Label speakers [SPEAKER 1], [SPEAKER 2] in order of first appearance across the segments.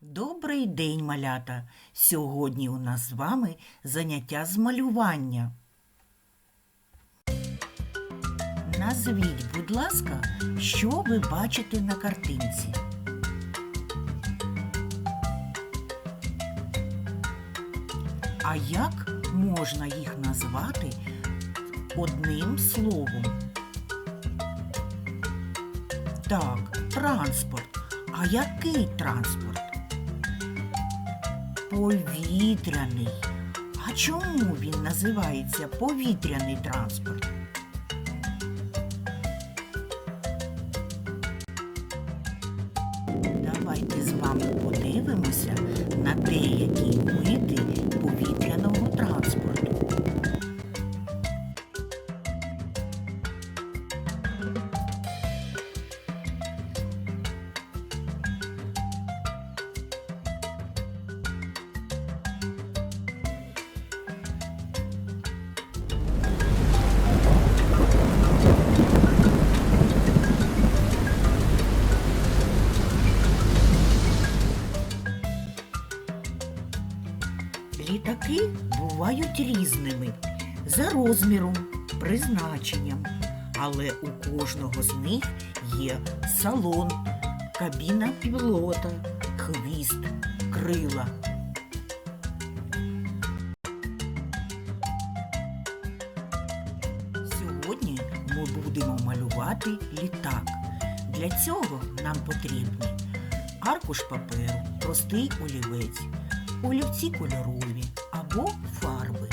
[SPEAKER 1] Добрий день, малята! Сьогодні у нас з вами заняття з малювання. Назвіть, будь ласка, що ви бачите на картинці. А як можна їх назвати одним словом? Так, транспорт. А який транспорт? Повітряний. А чому він називається повітряний транспорт? Давайте з вами подивимося Літаки бувають різними за розміром, призначенням, але у кожного з них є салон, кабіна пілота, хвіст, крила. Сьогодні ми будемо малювати літак. Для цього нам потрібні аркуш паперу, простий олівець, олівці кольорові або фарби.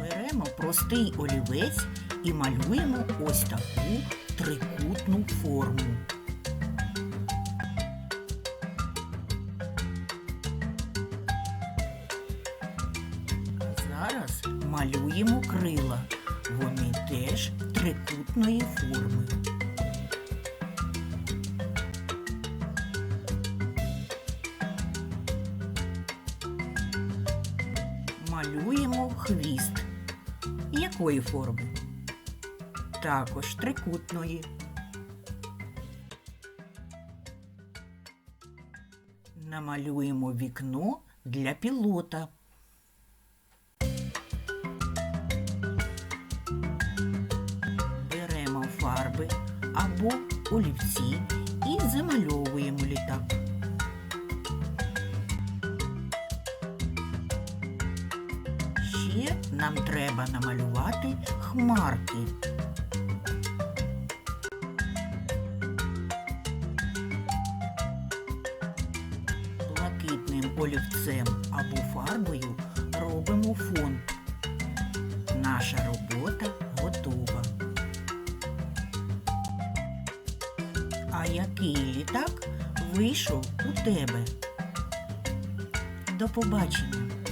[SPEAKER 1] Беремо простий олівець і малюємо ось таку трикутну форму. Зараз малюємо крила. Вони теж трикутної форми. Малюємо хвіст. Якої форми? Також трикутної. Намалюємо вікно для пілота. Беремо фарби або олівці і замальовуємо літак. Ще нам треба намалювати хмарки. Блакитним олівцем або фарбою робимо фон. Наша робота готова. А який літак вийшов у тебе? До побачення!